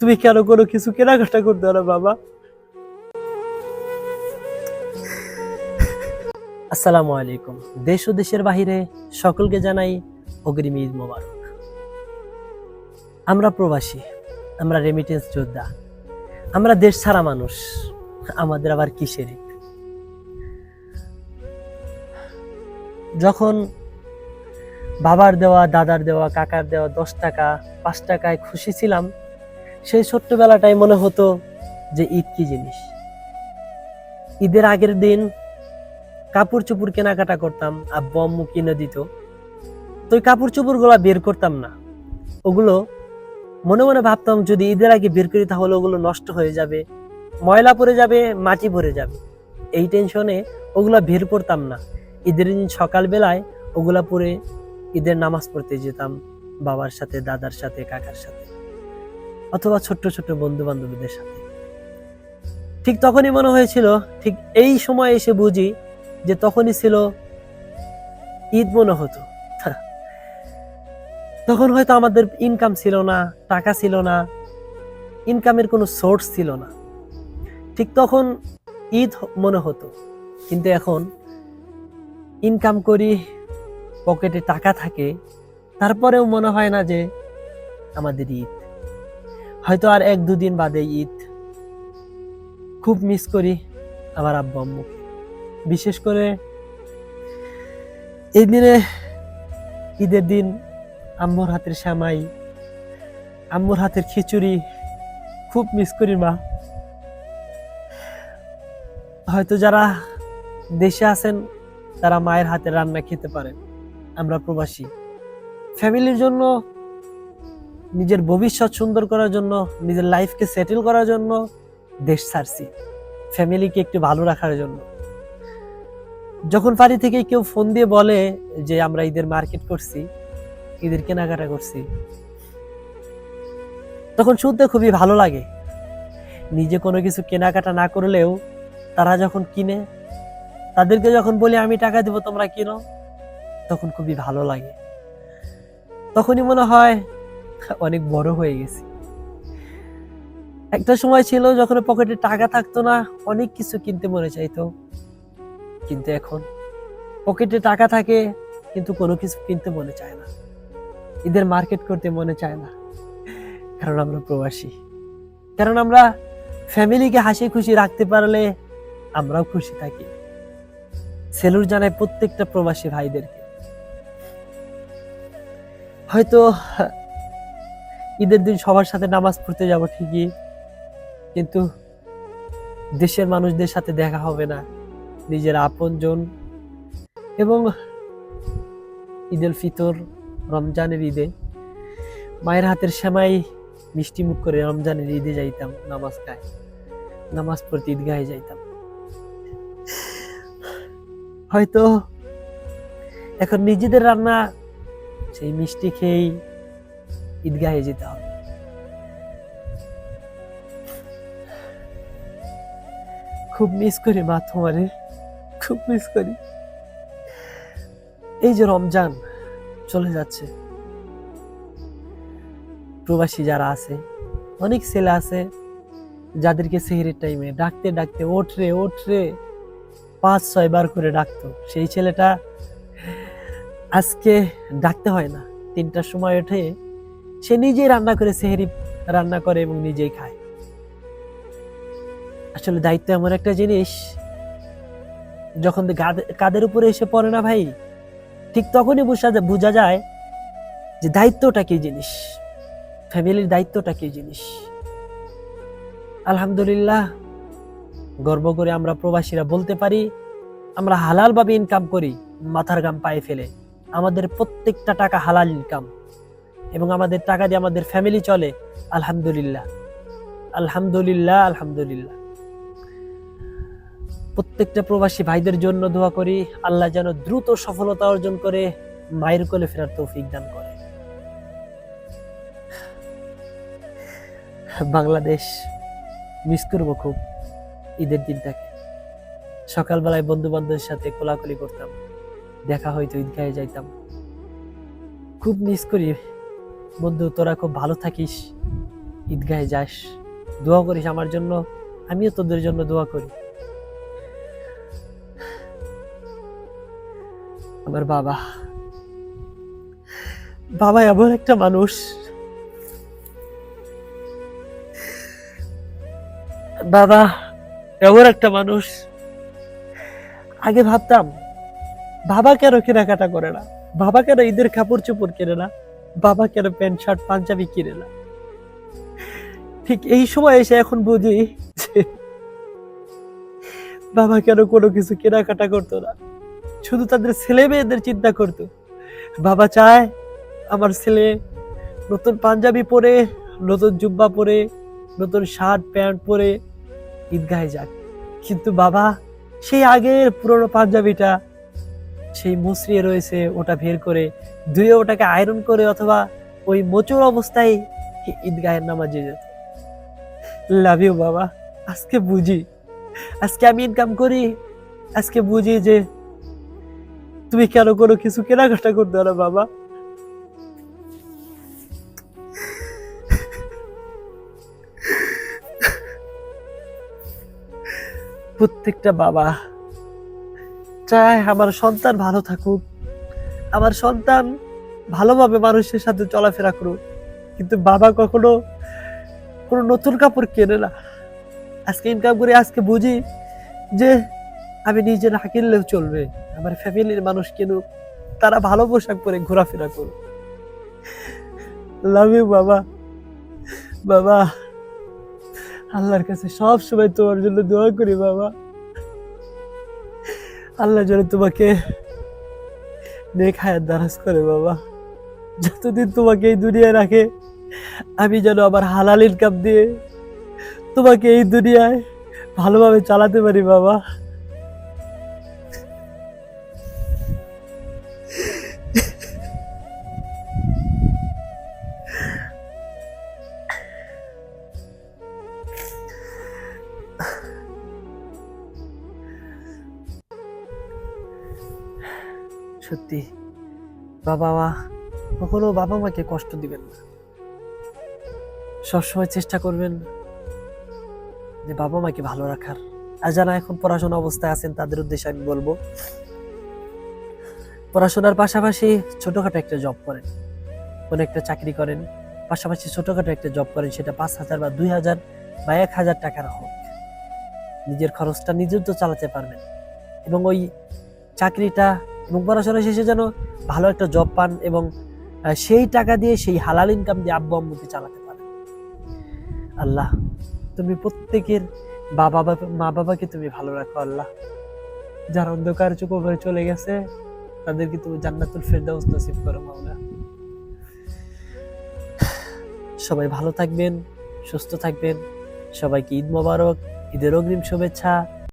তুমি কেন কোনো কিছু কেনাকাটা করতে না, বাবা? আসসালামু আলাইকুম। দেশ ও দেশের বাহিরে সকলকে জানাই অগ্রিম ঈদ মোবারক। আমরা প্রবাসী, আমরা রেমিটেন্স যোদ্ধা, আমরা দেশ ছাড়া মানুষ, আমাদের আবার কিসের? যখন বাবার দেওয়া, দাদার দেওয়া, কাকার দেওয়া দশ টাকা, পাঁচ টাকায় খুশি ছিলাম সেই ছোট্টবেলাটাই মনে হতো যে ঈদ কি জিনিস। ঈদের আগের দিন কাপড় চোপড় কেনাকাটা করতাম, আব্বু আম্মু কিনে দিত। তো ওই কাপড় চোপড়গুলা বের করতাম না। ওগুলো মনে মনে ভাবতাম, যদি ঈদের আগে বের করি তাহলে ওগুলো নষ্ট হয়ে যাবে, ময়লা পড়ে যাবে, মাটি ভরে যাবে। এই টেনশনে ওগুলা বের করতাম না। ঈদের দিন সকালবেলায় ওগুলা পরে ঈদের নামাজ পড়তে যেতাম, বাবার সাথে, দাদার সাথে, কাকার সাথে। অথবা ছোট্ট ছোট্ট বন্ধু বান্ধবীদের সাথে। ঠিক তখনই মনে হয়েছিল, ঠিক এই সময় এসে বুঝি যে তখনই ছিল ঈদ মনে হতো। তখন হয়তো আমাদের ইনকাম ছিল না, টাকা ছিল না ইনকামের কোনো সোর্স ছিল না। ঠিক তখন ঈদ মনে হতো, কিন্তু এখন ইনকাম করি, পকেটে টাকা থাকে, তারপরেও মনে হয় না যে আমাদের ঈদ। হয়তো আর এক দুদিন বাদে ঈদ। খুব মিস করি আমার আব্বু আম্মুকে বিশেষ করে এই দিনে ঈদের দিন আম্মুর হাতের শ্যামাই আম্মুর হাতের খিচুড়ি খুব মিস করি মা। হয়তো যারা দেশে আছেন, তারা মায়ের হাতের রান্না খেতে পারেন। আমরা প্রবাসী। ফ্যামিলির জন্য নিজের ভবিষ্যৎ সুন্দর করার জন্য, নিজের লাইফকে সেটেল করার জন্য দেশ ছাড়ছি ফ্যামিলিকে একটু ভালো রাখার জন্য। যখন বাড়ি থেকে কেউ ফোন দিয়ে বলে যে, আমরা ঈদের মার্কেট করছি, ঈদের কেনাকাটা করছি, তখন শুনতে খুবই ভালো লাগে। নিজে কোনো কিছু কেনাকাটা না করলেও তারা যখন কিনে, তাদেরকে যখন বলি, আমি টাকা দেবো, তোমরা কিনো, তখন খুবই ভালো লাগে। তখনই মনে হয় অনেক বড় হয়ে গেছি। একটা সময় ছিল যখন পকেটে টাকা থাকতো না, অনেক কিছু কিনতে মনে চাইতো। কিন্তু এখন পকেটে টাকা থাকে, কিন্তু কোনো কিছু কিনতে মনে চায় না। ঈদের মার্কেট করতে মনে চায় না, কারণ আমরা প্রবাসী। কারণ আমরা ফ্যামিলিকে হাসি খুশি রাখতে পারলে আমরাও খুশি থাকি। সেলুর জানায় প্রত্যেকটা প্রবাসী ভাইদেরকে। হয়তো ঈদের দিন সবার সাথে নামাজ পড়তে যাব ঠিকই, কিন্তু দেশের মানুষদের সাথে দেখা হবে না, নিজের আপনজন এবং ঈদুল ফিতর, রমজানের ঈদে। মায়ের হাতের সেমাই, মিষ্টি মুখ করে রমজানের ঈদে যাইতাম, নামাজ গায়ে নামাজ পড়তে ঈদগাহে যাইতাম। হয়তো এখন নিজেদের রান্না, সেই মিষ্টি খেয়েই ঈদগাহে যেতে হবে। খুব মিস করি মা তোমারে। খুব মিস করি। এই যে রমজান চলে যাচ্ছে। প্রবাসী যারা আছে, অনেক ছেলে আছে, যাদেরকে সেহেরের টাইমে ডাকতে ডাকতে ওঠরে ওঠরে পাঁচ, ছয় বার করে ডাকতো। সেই ছেলেটা আজকে ডাকতে হয় না। তিনটার সময় ওঠে সে নিজেই রান্না করে, সেহেরি রান্না করে এবং নিজেই খায়। আসলে দায়িত্ব এমন একটা জিনিস, যখন কাদের উপরে এসে পড়ে না ভাই, ঠিক তখনই বোঝা বোঝা যায় যে দায়িত্বটা কি জিনিস, ফ্যামিলির দায়িত্বটা কি জিনিস। আলহামদুলিল্লাহ, গর্ব করে আমরা প্রবাসীরা বলতে পারি, আমরা হালাল ভাবে ইনকাম করি, মাথার গাম পায়ে ফেলে। আমাদের প্রত্যেকটা টাকা হালাল ইনকাম এবং আমাদের টাকা দিয়ে আমাদের ফ্যামিলি চলে, আলহামদুলিল্লাহ। আলহামদুলিল্লাহ আলহামদুলিল্লাহ। প্রত্যেকটা প্রবাসী ভাইদের জন্য দোয়া করি, আল্লাহ যেন দ্রুত সফলতা অর্জন করে, মায়ের কোলে ফেরার তৌফিক দান করে। বাংলাদেশ মিস করব খুব ঈদের দিনটাকে। সকালবেলায় বন্ধু বান্ধবের সাথে কোলাকুলি করতাম, দেখা হয়তো ঈদগাহে যাইতাম। খুব মিস করি। বন্ধু, তোরা খুব ভালো থাকিস। ঈদগাহে যাস। দোয়া করিস আমার জন্য। আমিও তোদের জন্য দোয়া করি। আমার বাবা। বাবা এমন একটা মানুষ। বাবা এমন একটা মানুষ। আগে ভাবতাম, বাবা কেন কেনাকাটা করে না? বাবা কেন ঈদের কাপড় চোপড় কেনে না? বাবা কেন প্যান্ট, শার্ট, পাঞ্জাবি কিনে না? ঠিক এই সময় এসে এখন বুঝি বাবা কেন কোনো কিছু কেনাকাটা করতো না। শুধু তাদের ছেলে মেয়েদের চিন্তা করতো। বাবা চায় আমার ছেলে নতুন পাঞ্জাবি পরে, নতুন জুব্বা পরে, নতুন শার্ট, প্যান্ট পরে ঈদগাহে যাক। কিন্তু বাবা, সেই আগের পুরনো পাঞ্জাবিটা, সেই মুসরিয়ে রয়েছে, ওটা বের করে ধুয়ে ওটাকে আয়রন করে অথবা ওই মোচর অবস্থায় ঈদগাহের নামাজে লাভ ইউ বাবা। আজকে বুঝি। আজকে আমি ইনকাম করি। আজকে বুঝি যে তুমি কেন কোনো কিছু কেনাকাটা করতে না বাবা? প্রত্যেকটা বাবা চায় আমার সন্তান ভালো থাকুক। আমার সন্তান ভালোভাবে মানুষের সাথে চলাফেরা করুক। কিন্তু বাবা কখনো কোনো নতুন কাপড় কেনে না। আজকে ইনকাম করে আজকে বুঝি যে আমি নিজে না কিনলেও চলবে। আমার ফ্যামিলির মানুষ কিনুক, তারা ভালো পোশাক পরে ঘোরাফেরা করুক। লাভ ইউ বাবা। বাবা, আল্লাহর কাছে সব সময় তোমার জন্য দোয়া করি, বাবা। আল্লাহ যেন তোমাকে নেক হায়াত দারাজ করে, বাবা। যতদিন তোমাকে এই দুনিয়ায় রাখে, আমি যেন আমার হালাল ইনকাম দিয়ে তোমাকে এই দুনিয়ায় ভালোভাবে চালাতে পারি, বাবা। সত্যি। বাবা মা কখনো বাবা মাকে কষ্ট দিবেন না। সবসময় চেষ্টা করবেন যে বাবা মাকে ভালো রাখার। আর যারা এখন পড়াশোনা অবস্থায় আছেন, তাদের উদ্দেশ্যে আমি বলব, পড়াশোনার পাশাপাশি ছোটখাটো একটা জব করেন। কোনো একটা চাকরি করেন, পাশাপাশি ছোটখাটো একটা জব করেন, সেটা পাঁচ হাজার বা দুই হাজার বা এক হাজার টাকার হোক। নিজের খরচটা নিজের তো চালাতে পারবেন এবং ওই চাকরিটা এবং পড়াশোনা শেষে যেন ভালো একটা জব পান এবং সেই টাকা দিয়ে সেই হালাল ইনকাম দিয়ে আব্বু আম্মুকে চালাতে পারে আল্লাহ, তুমি প্রত্যেকের বাবা মা বাবাকে তুমি ভালো রাখো আল্লাহ। যারা অন্ধকার চুপ করে চলে গেছে, তাদেরকে তুমি জান্নাতুল ফেরদাউস নসিব করো মাওলা। সবাই ভালো থাকবেন, সুস্থ থাকবেন। সবাইকে ঈদ মোবারক, ঈদের অগ্রিম শুভেচ্ছা।